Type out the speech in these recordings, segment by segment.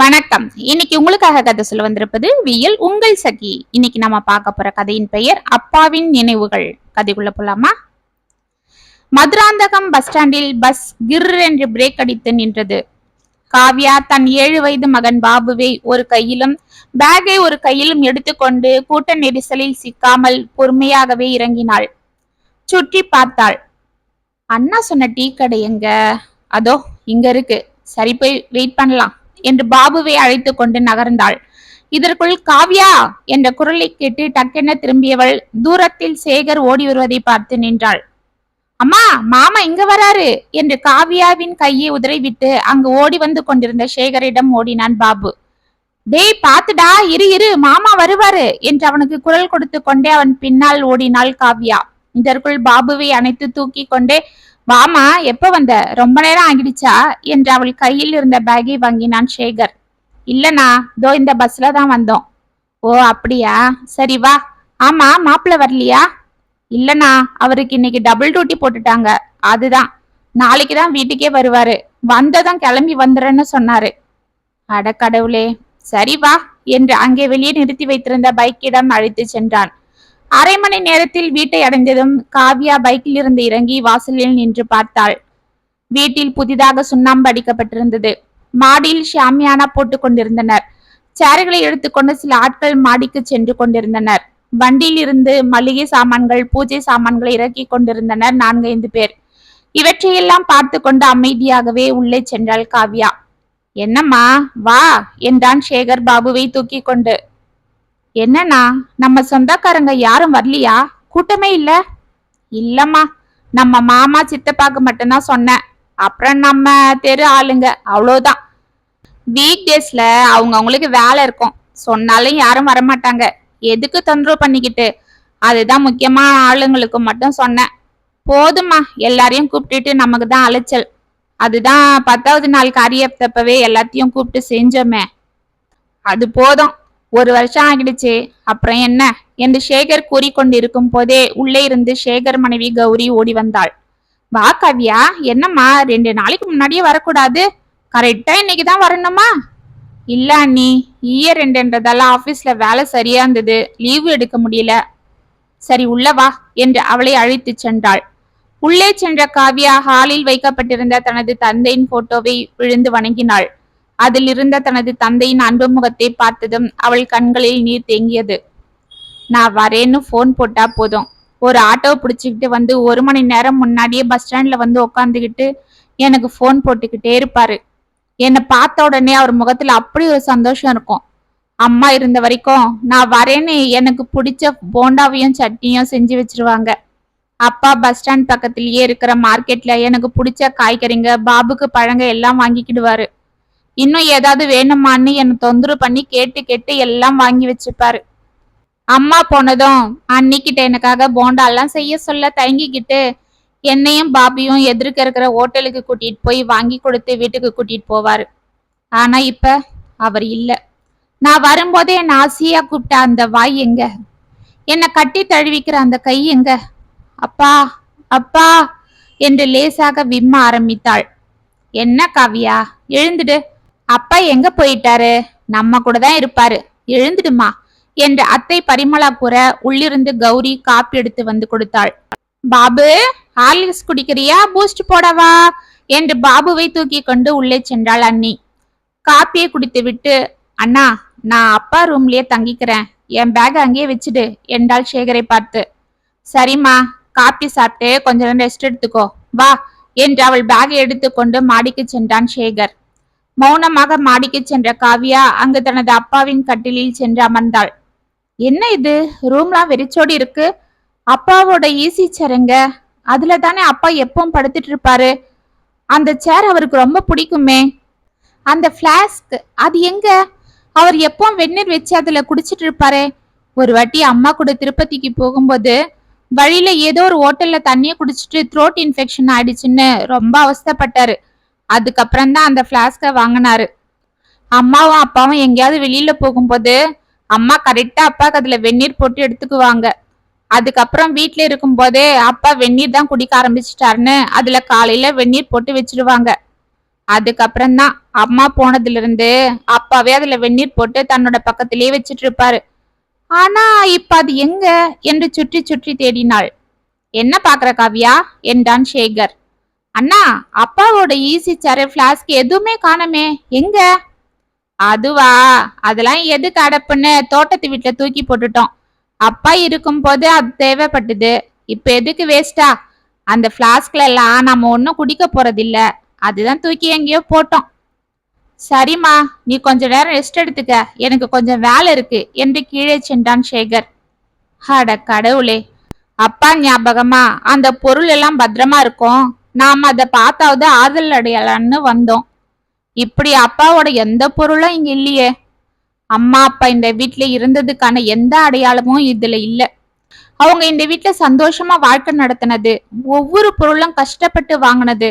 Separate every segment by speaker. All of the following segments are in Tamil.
Speaker 1: வணக்கம். இன்னைக்கு உங்களுக்காக கதை சொல்ல வந்திருப்பது வியல் உங்கள் சகி. இன்னைக்கு நம்ம பார்க்க போற கதையின் பெயர் அப்பாவின் நினைவுகள். கதைக்குள்ள போலாமா? மதுராந்தகம் பஸ் ஸ்டாண்டில் பஸ் கிர் என்று பிரேக் அடித்து நின்றது. காவ்யா தன் ஏழு வயது மகன் பாபுவை ஒரு கையிலும் பேக்கை ஒரு கையிலும் எடுத்துக்கொண்டு கூட்ட நெரிசலில் சிக்காமல் பொறுமையாகவே இறங்கினாள். சுற்றி பார்த்தாள். அண்ணா சொன்ன டீ கடை எங்க? அதோ இங்க இருக்கு. சரி போய் வெயிட் பண்ணலாம். என்று பாபுவை அழைத்து கொண்டு நகர்ந்தாள். இதற்குள் காவ்யா! என்ற குரலை கேட்டு டக்கென திரும்பியவள் தூரத்தில் சேகர் ஓடி வருவதை பார்த்து நின்றாள். அம்மா மாமா இங்க வராரு! என்று காவ்யாவின் கையை உதறிவிட்டு அங்கு ஓடி வந்து கொண்டிருந்த சேகரிடம் ஓடினான் பாபு. டேய் பாத்துடா இரு இரு மாமா வருவாரு! என்று அவனுக்கு குரல் கொடுத்து கொண்டே அவன் பின்னால் ஓடினாள் காவ்யா. இதற்குள் பாபுவை அணைத்து தூக்கி கொண்டே வாமா எப்ப வந்த? ரொம்ப நேரம் ஆகிடுச்சா? என்று அவள் கையில் இருந்த பேக்கை வாங்கினான் சேகர். இல்லனா தோ இந்த பஸ்ல தான் வந்தோம். ஓ அப்படியா? சரி வா. ஆமா மாப்பிள்ள வரலையா? இல்லனா அவருக்கு இன்னைக்கு டபுள் டியூட்டி போட்டுட்டாங்க. அதுதான். நாளைக்கு தான் வீட்டுக்கே வருவாரு. வந்ததும் கிளம்பி வந்துடுறேன்னு சொன்னாரு. அட கடவுளே. சரி வா என்று அங்கே வெளியே நிறுத்தி வைத்திருந்த பைக்கிடம் அழைத்து சென்றான். அரை மணி நேரத்தில் வீட்டை அடைந்ததும் காவ்யா பைக்கில் இருந்து இறங்கி வாசலில் நின்று பார்த்தாள். வீட்டில் புதிதாக சுண்ணாம்பு அடிக்கப்பட்டிருந்தது. மாடியில் ஷாமியானா போட்டுக் கொண்டிருந்தனர். சேர்களை எடுத்துக்கொண்டு சில ஆட்கள் மாடிக்கு சென்று கொண்டிருந்தனர். வண்டியில் இருந்து மளிகை சாமான்கள் பூஜை சாமான்களை இறக்கி கொண்டிருந்தனர் நான்கைந்து பேர். இவற்றையெல்லாம் பார்த்து கொண்டு அமைதியாகவே உள்ளே சென்றாள் காவ்யா. என்னம்மா வா என்றான் சேகர் பாபுவை தூக்கி கொண்டு. என்னண்ணா நம்ம சொந்தக்காரங்க யாரும் வரலையா? கூட்டமே இல்ல? இல்லம்மா நம்ம மாமா சித்தப்பாக்கு மட்டும்தான் சொன்னேன். அப்புறம் நம்ம தெரு ஆளுங்க அவ்வளோதான் வீக் டேஸ்ல அவங்க அவங்களுக்கு வேலை இருக்கும். சொன்னாலும் யாரும் வரமாட்டாங்க. எதுக்கு தொந்தரவு பண்ணிக்கிட்டு? அதுதான் முக்கியமான ஆளுங்களுக்கு மட்டும் சொன்னேன். போதுமா எல்லாரையும் கூப்பிட்டுட்டு நமக்கு தான் அலைச்சல். அதுதான் பத்தாவது நாள் காரியத்தப்பவே எல்லாத்தையும் கூப்பிட்டு செஞ்சோமே. அது போதும். ஒரு வருஷம் ஆகிடுச்சு அப்புறம் என்ன? என்று சேகர் கூறிக்கொண்டிருக்கும் போதே உள்ளே இருந்து சேகர் மனைவி கௌரி ஓடி வந்தாள். வா கவ்யா என்னம்மா ரெண்டு நாளைக்கு முன்னாடியே வரக்கூடாது. கரெக்டா இன்னைக்கு தான் வரணுமா? இல்ல அண்ணி ஈய ரெண்டுன்றதால ஆபீஸ்ல வேலை சரியா இருந்தது. லீவு எடுக்க முடியல. சரி உள்ள வா என்று அவளை அழைத்து சென்றாள். உள்ளே சென்ற காவ்யா ஹாலில் வைக்கப்பட்டிருந்த தனது தந்தையின் போட்டோவை விழுந்து வணங்கினாள். அதில் இருந்த தனது தந்தையின் அன்பு முகத்தை பார்த்ததும் அவள் கண்களில் நீர் தேங்கியது. நான் வரேன்னு ஃபோன் போட்டா போதும். ஒரு ஆட்டோ பிடிச்சிக்கிட்டு வந்து ஒரு மணி நேரம் முன்னாடியே பஸ் ஸ்டாண்ட்ல வந்து உக்காந்துக்கிட்டு எனக்கு ஃபோன் போட்டுக்கிட்டே இருப்பாரு. என்னை பார்த்த உடனே அவர் முகத்துல அப்படி ஒரு சந்தோஷம் இருக்கும். அம்மா இருந்த வரைக்கும் நான் வரேன்னு எனக்கு பிடிச்ச போண்டாவையும் சட்னியும் செஞ்சு வச்சிருவாங்க. அப்பா பஸ் ஸ்டாண்ட் பக்கத்திலேயே இருக்கிற மார்க்கெட்ல எனக்கு பிடிச்ச காய்கறிங்க பாபுக்கு பழங்க எல்லாம் வாங்கிக்கிடுவாரு. இன்னும் ஏதாவது வேணுமான்னு என்னை தொந்தரவு பண்ணி கேட்டு கேட்டு எல்லாம் வாங்கி வச்சுப்பாரு. அம்மா போனதும் அன்னிக்கிட்ட எனக்காக போண்டாலாம் செய்ய சொல்ல தயங்கிக்கிட்டு என்னையும் பாபியும் எதிர்க்க இருக்கிற ஹோட்டலுக்கு கூட்டிட்டு போய் வாங்கி கொடுத்து வீட்டுக்கு கூட்டிட்டு போவாரு. ஆனா இப்ப அவர் இல்ல. நான் வரும்போதே என் ஆசையா கூப்பிட்ட அந்த வாய் எங்க? என்னை கட்டி தழுவிக்கிற அந்த கை எங்க? அப்பா அப்பா என்று லேசாக விம்ம ஆரம்பித்தாள். என்ன காவியா? எழுந்துடு. அப்பா எங்க போயிட்டாரு? நம்ம கூட தான் இருப்பாரு. எழுந்துடுமா? என்று அத்தை பரிமளா கூற உள்ளிருந்து கௌரி காப்பி எடுத்து வந்து கொடுத்தாள். பாபு ஹார்லிக்ஸ் குடிக்கிறியா? பூஸ்ட் போடவா? என்று பாபுவை தூக்கி கொண்டு உள்ளே சென்றாள் அண்ணி. காப்பியை குடித்துவிட்டு அண்ணா நான் அப்பா ரூம்லயே தங்கிக்கிறேன். என் பேக் அங்கேயே வச்சுடு என்றாள் சேகரை பார்த்து. சரிம்மா காப்பி சாப்பிட்டு கொஞ்ச நேரம் ரெஸ்ட் எடுத்துக்கோ. வா என்று அவள் பேகை எடுத்துக்கொண்டு மாடிக்கு சென்றான் சேகர். மௌனமாக மாடிக்கு சென்ற காவியா அங்கு தனது அப்பாவின் கட்டிலில் சென்று அமர்ந்தாள். என்ன இது? ரூம்லாம் வெறிச்சோடி இருக்கு. அப்பாவோட ஈசி சேருங்க அதுல தானே அப்பா எப்பவும் படுத்துட்டு இருப்பாரு. அந்த சேர் அவருக்கு ரொம்ப பிடிக்குமே. அந்த ஃப்ளாஸ்க் அது எங்க? அவர் எப்பவும் வெந்நீர் வச்சு அதுல குடிச்சிட்டு இருப்பாரு. ஒரு வாட்டி அம்மா கூட திருப்பதிக்கு போகும்போது வழியில ஏதோ ஒரு ஹோட்டல்ல தண்ணிய குடிச்சிட்டு த்ரோட் இன்ஃபெக்ஷன் ஆயிடுச்சுன்னு ரொம்ப அவஸ்தப்பட்டாரு. அதுக்கப்புறம் தான் அந்த ஃப்ளாஸ்கை வாங்கினாரு. அம்மாவும் அப்பாவும் எங்கேயாவது வெளியில போகும்போது அம்மா கரெக்டா அப்பாவுக்கு அதுல வெந்நீர் போட்டு எடுத்துக்குவாங்க. அதுக்கப்புறம் வீட்ல இருக்கும்போதே அப்பா வெந்நீர் தான் குடிக்க ஆரம்பிச்சிட்டாருன்னு அதுல காலையில வெந்நீர் போட்டு வச்சிருவாங்க. அதுக்கப்புறம் தான் அம்மா போனதுல இருந்து அப்பாவே அதுல வெந்நீர் போட்டு தன்னோட பக்கத்திலேயே வச்சிட்டு இருப்பாரு ஆனா இப்ப அது எங்க? என்று சுற்றி சுற்றி தேடினாள். என்ன பாக்குற காவியா? என்றான் சேகர். அண்ணா அப்பாவோட ஈசி சேரு ஃப்ளாஸ்க் எதுவுமே காணமே. எங்க? அதுவா? அதெல்லாம் எதுக்கு அடப்புன்னு தோட்டத்து வீட்டுல தூக்கி போட்டுட்டோம். அப்பா இருக்கும்போது அது தேவைப்பட்டது. இப்ப எதுக்கு வேஸ்டா அந்த ஃப்ளாஸ்க்ல எல்லாம் நம்ம ஒன்றும் குடிக்க போறதில்ல. அதுதான் தூக்கி எங்கேயோ போட்டோம். சரிம்மா நீ கொஞ்ச நேரம் ரெஸ்ட் எடுத்துக்க. எனக்கு கொஞ்சம் வேலை இருக்கு. என்று கீழே சென்றான் சேகர். அட கடவுளே. அப்பா ஞாபகமா அந்த பொருள் எல்லாம் பத்திரமா இருக்கும்? நாம் அதை பார்த்தாவது ஆறுதல் அடையலான்னு வந்தோம். இப்படி அப்பாவோட எந்த பொருளும் இங்க இல்லையே. அம்மா அப்பா இந்த வீட்டுல இருந்ததுக்கான எந்த அடையாளமும் இதுல இல்ல. அவங்க இந்த வீட்டுல சந்தோஷமா வாழ்க்கை நடத்தினது ஒவ்வொரு பொருளும் கஷ்டப்பட்டு வாங்கினது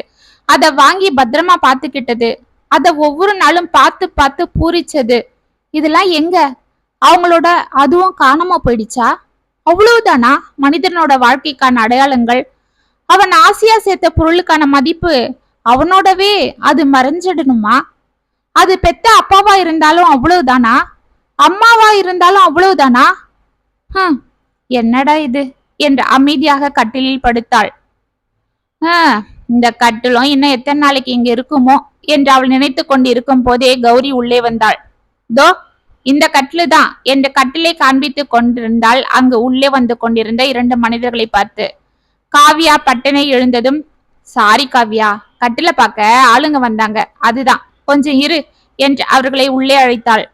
Speaker 1: அதை வாங்கி பத்திரமா பாத்துக்கிட்டது அதை ஒவ்வொரு நாளும் பார்த்து பார்த்து பூரிச்சது. இதெல்லாம் எங்க? அவங்களோட அதுவும் காணாம போயிடுச்சா? அவ்வளவுதானா? மனிதனோட வாழ்க்கைக்கான அடையாளங்கள் அவன் ஆசையா சேர்த்த பொருளுக்கான மதிப்பு அவனோடவே அது மறைஞ்சிடணுமா? அது பெத்த அப்பாவா இருந்தாலும் அவ்வளவுதானா? அம்மாவா இருந்தாலும் அவ்வளவுதானா? ஹம் என்னடா இது? என்று அமைதியாக கட்டிலில் படுத்தாள். ஆ, இந்த கட்டிலும் இன்னும் எத்தனை நாளைக்கு இங்க இருக்குமோ? என்று அவள் நினைத்து கொண்டிருக்கும் போதே கௌரி உள்ளே வந்தாள். தோ இந்த கட்டிலு தான் என்று கட்டிலை காண்பித்துக் கொண்டிருந்தால் அங்கு உள்ளே வந்து கொண்டிருந்த இரண்டு மனிதர்களை பார்த்து காவியா பட்டனை எழுந்ததும் சாரி காவியா கட்டில பார்க்க ஆளுங்க வந்தாங்க அதுதான் கொஞ்சம் இரு என்று அவர்களை உள்ளே அழைத்தாள்.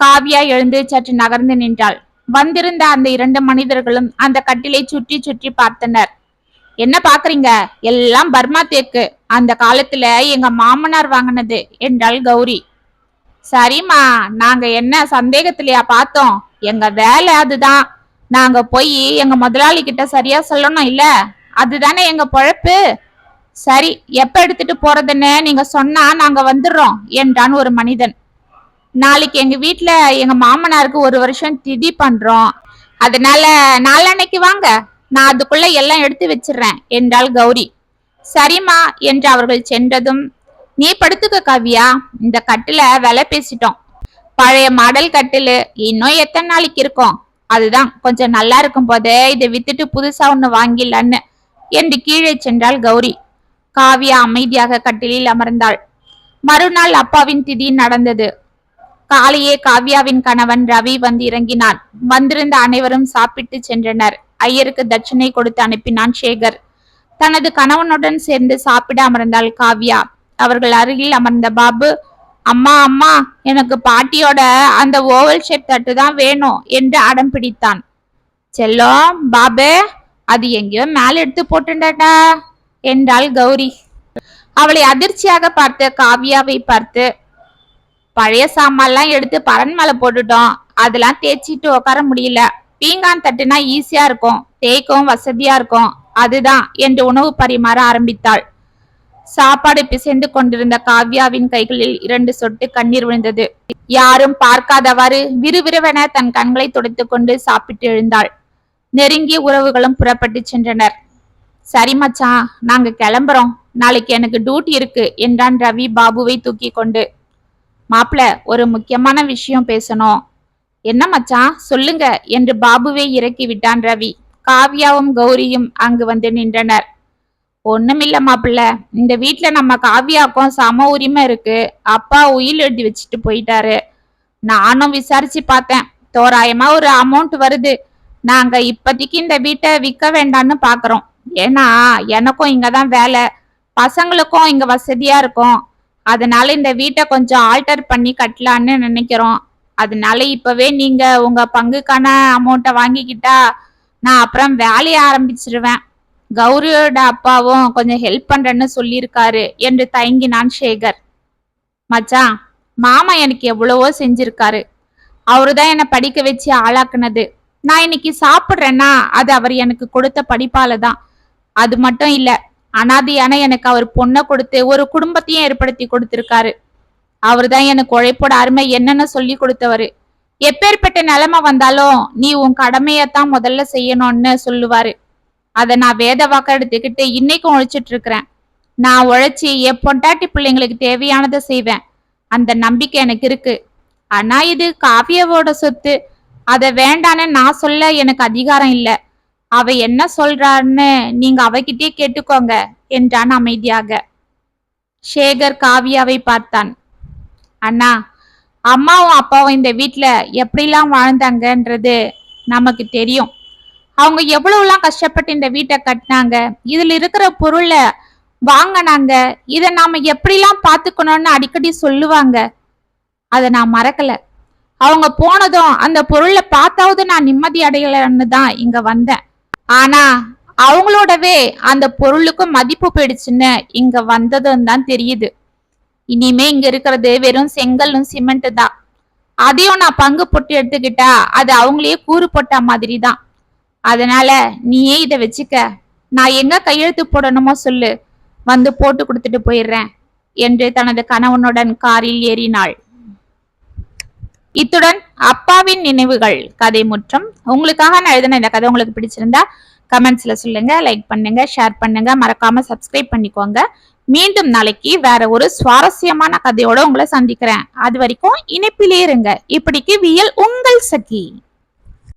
Speaker 1: காவியா எழுந்து சற்று நகர்ந்து நின்றாள். வந்திருந்த அந்த இரண்டு மனிதர்களும் அந்த கட்டிலை சுற்றி சுற்றி பார்த்தனர். என்ன பாக்குறீங்க? எல்லாம் பர்மா தேக்கு. அந்த காலத்துல எங்க மாமனார் வாங்கினது என்றாள் கௌரி. சரிம்மா நாங்க என்ன சந்தேகத்திலயா பார்த்தோம்? எங்க வேலை அதுதான். நாங்க போய் எங்க முதலாளி கிட்ட சரியா சொல்லணும் இல்ல? அதுதானே எங்க பொழப்பு? சரி எப்ப எடுத்துட்டு போறதுன்னு நீங்க சொன்னா நாங்க வந்துடுறோம் என்றான் ஒரு மனிதன். நாளைக்கு எங்க வீட்டுல எங்க மாமனாருக்கு ஒரு வருஷம் திதி பண்றோம். அதனால நாளன்னைக்கு வாங்க நான் அதுக்குள்ள எல்லாம் எடுத்து வச்சிடுறேன் என்றாள் கௌரி. சரிம்மா என்று அவர்கள் சென்றதும் நீ படுத்துக்க கவியா இந்த கட்டில விலை பேசிட்டோம். பழைய மாடல் கட்டிலு இன்னும் எத்தனை நாளைக்கு இருக்கும்? அதுதான் கொஞ்சம் நல்லா இருக்கும் போதே இதை வித்துட்டு புதுசா ஒண்ணு வாங்கிடலான்னு. என்று கீழே சென்றாள் கௌரி. காவியா அமைதியாக கட்டிலில் அமர்ந்தாள். மறுநாள் அப்பாவின் திதி நடந்தது. காலையே காவ்யாவின் கணவன் ரவி வந்து இறங்கினான். வந்திருந்த அனைவரும் சாப்பிட்டு சென்றனர். ஐயருக்கு தட்சணை கொடுத்து அனுப்பினான் சேகர். தனது கணவனுடன் சேர்ந்து சாப்பிட அமர்ந்தாள் காவ்யா. அவர்கள் அருகில் அமர்ந்த பாபு அம்மா அம்மா எனக்கு பாட்டியோட அந்த ஓவல் ஷேப் தட்டு தான் வேணும் என்று அடம் பிடித்தான். செல்லம் பாபு அது எங்கேயோ மேலே எடுத்து போட்டுண்டா என்றாள் கௌரி. அவளை அதிர்ச்சியாக பார்த்து காவ்யாவை பார்த்து பழைய சாமான்லாம் எடுத்து பரன் மேல போட்டுட்டோம். அதெல்லாம் தேய்ச்சிட்டு உட்கார முடியல. பீங்கான் தட்டுனா ஈஸியா இருக்கும். தேய்க்கவும் வசதியா இருக்கும். அதுதான். என்று உணவு பரிமாற ஆரம்பித்தாள். சாப்பாடு பிசைந்து கொண்டிருந்த காவ்யாவின் கைகளில் இரண்டு சொட்டு கண்ணீர் விழுந்தது. யாரும் பார்க்காதவாறு விறுவிறுவென தன் கண்களை துடைத்துக் கொண்டு சாப்பிட்டு எழுந்தாள். நெருங்கிய உறவுகளும் புறப்பட்டு சென்றனர். சரி மச்சான் நாங்க கிளம்புறோம். நாளைக்கு எனக்கு டியூட்டி இருக்கு என்றான் ரவி பாபுவை தூக்கி கொண்டு. மாப்பிள ஒரு முக்கியமான விஷயம் பேசணும். என்ன மச்சான் சொல்லுங்க என்று பாபுவை இறக்கி விட்டான் ரவி. காவ்யாவும் கௌரியும் அங்கு வந்து நின்றனர். ஒண்ணுமில்ல மாப்பிள்ள. இந்த வீட்டுல நம்ம காவியாக்கும் சம உரிமை இருக்கு. அப்பா உயில் எழுதி வச்சுட்டு போயிட்டாரு. நானும் விசாரிச்சு பார்த்தேன். தோராயமா ஒரு அமௌண்ட் வருது. நாங்க இப்போதைக்கு இந்த வீட்டை விற்க வேண்டாம்னு பாக்குறோம். ஏன்னா எனக்கும் இங்கதான் வேலை. பசங்களுக்கும் இங்க வசதியா இருக்கும். அதனால இந்த வீட்டை கொஞ்சம் ஆல்டர் பண்ணி கட்டலான்னு நினைக்கிறோம். அதனால இப்பவே நீங்க உங்க பங்குக்கான அமௌண்ட்டை வாங்கிக்கிட்டா நான் அப்புறம் வேலையை ஆரம்பிச்சிருவேன். கௌரியோட அப்பாவும் கொஞ்சம் ஹெல்ப் பண்றேன்னு சொல்லியிருக்காரு என்று தயங்கினான் சேகர். மச்சான் மாமா எனக்கு எவ்வளவோ செஞ்சிருக்காரு. அவருதான் என்னை படிக்க வச்சு ஆளாக்குனது. நான் இன்னைக்கு சாப்பிட்றேன்னா அது அவர் எனக்கு கொடுத்த படிப்பால தான். அது மட்டும் இல்ல அனாதியான எனக்கு அவர் பொண்ணை கொடுத்து ஒரு குடும்பத்தையும் ஏற்படுத்தி கொடுத்திருக்காரு. அவர்தான் எனக்கு உழைப்போட அருமை என்னன்னு சொல்லி கொடுத்தவரு. எப்பேற்பட்ட நிலைமை வந்தாலும் நீ உன் கடமையத்தான் முதல்ல செய்யணும்னு சொல்லுவாரு. அதை நான் வேத வாக்க எடுத்துக்கிட்டு இன்னைக்கும் உழைச்சிட்டு இருக்கிறேன் நான் உழைச்சி என் பொண்டாட்டி பிள்ளைங்களுக்கு தேவையானதை செய்வேன். அந்த நம்பிக்கை எனக்கு இருக்கு. ஆனா இது காவியாவோட சொத்து. அதை வேண்டான்னு நான் சொல்ல எனக்கு அதிகாரம் இல்லை. அவ என்ன சொல்றான்னு நீங்க அவகிட்டயே கேட்டுக்கோங்க என்றான் அமைதியாக. சேகர் காவியாவை பார்த்தான். அண்ணா அம்மாவும் அப்பாவும் இந்த வீட்டுல எப்படிலாம் வாழ்ந்தாங்கன்றது நமக்கு தெரியும். அவங்க எவ்வளவுலாம் கஷ்டப்பட்டு இந்த வீட்டை கட்டினாங்க இதுல இருக்கிற பொருளை வாங்கினாங்க இதை நாம எப்படிலாம் பார்த்துக்கணும்னு அடிக்கடி சொல்லுவாங்க. அதை நான் மறக்கல. அவங்க போனதும் அந்த பொருளை பார்த்தாவது நான் நிம்மதி அடையலன்னு தான் இங்க வந்தேன். ஆனா அவங்களோடவே அந்த பொருளுக்கும் மதிப்பு போயிடுச்சுன்னு இங்க வந்ததும் தான் தெரியுது. இனிமே இங்க இருக்கிறது வெறும் செங்கல்லும் சிமெண்ட் தான். அதையும் நான் பங்கு போட்டு எடுத்துக்கிட்டா அது அவங்களையே கூறு போட்ட மாதிரி தான். அதனால நீயே இதை வச்சுக்க. நான் எங்க கையெழுத்து போடணுமோ சொல்லு. வந்து போட்டு கொடுத்துட்டு போயிடுறேன் என்று தனது கணவனுடன் காரில் ஏறினாள். இத்துடன் அப்பாவின் நினைவுகள் கதை முற்றம். உங்களுக்காக நான் எழுதின இந்த கதை உங்களுக்கு பிடிச்சிருந்தா கமெண்ட்ஸ்ல சொல்லுங்க லைக் பண்ணுங்க ஷேர் பண்ணுங்க. மறக்காம சப்ஸ்கிரைப் பண்ணிக்கோங்க. மீண்டும் நாளைக்கு வேற ஒரு சுவாரஸ்யமான கதையோட உங்களை சந்திக்கிறேன். அது வரைக்கும் இணைப்பிலே இருங்க. இப்படிக்கு வியல் உங்கள் சகி.